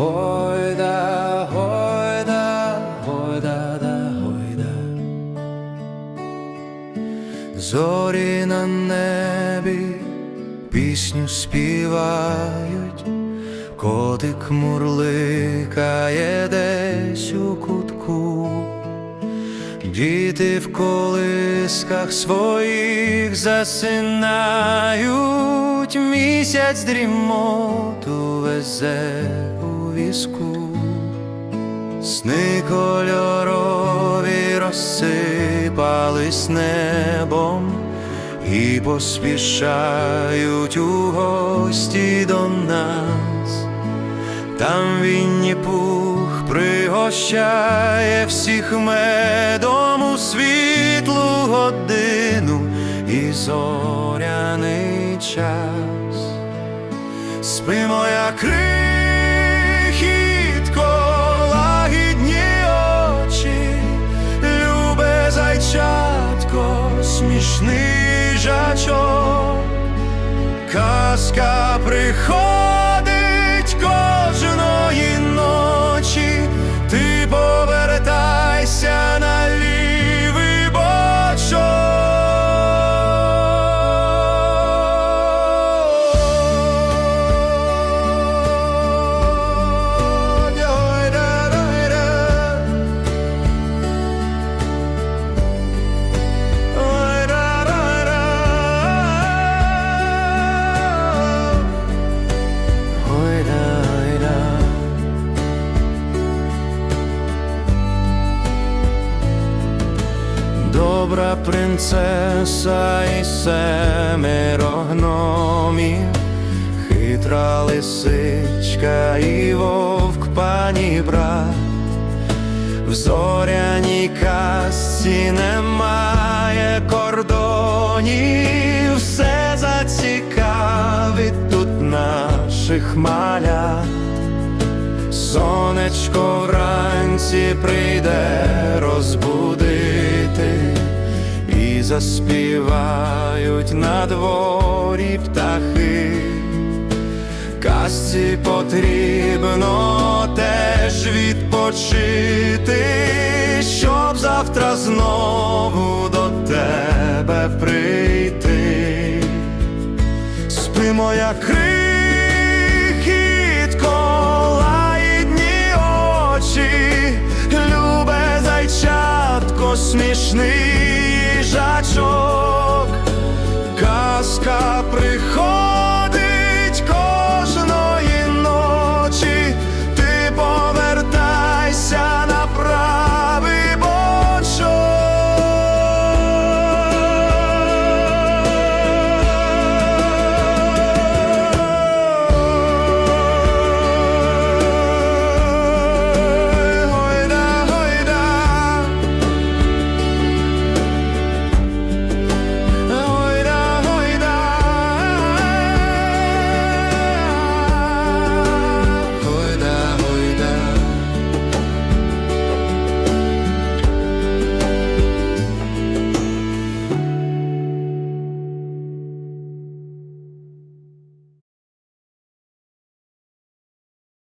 Гойда, гойда, гойда, да гойда. Зорі на небі пісню співають, котик мурликає десь у кутку. Діти в колисках своїх засинають, місяць дрімоту везе візку, сни кольорові розсипались небом і поспішають у гості до нас. Там Вінні Пух пригощає всіх медом у світлу годину і зоряний час. Спи моя крихітко, жачок. Казка приходить Добра принцеса і семеро гномів, хитра лисичка і вовк пані брат. В зоряній казці немає кордонів, все зацікавить тут наших малят. Сонечко вранці прийде розбудити, і заспівають на дворі птахи. Казці потрібно теж відпочити, щоб завтра знову до тебе прийти. Спи моя зайчатко, смішний Казка приходить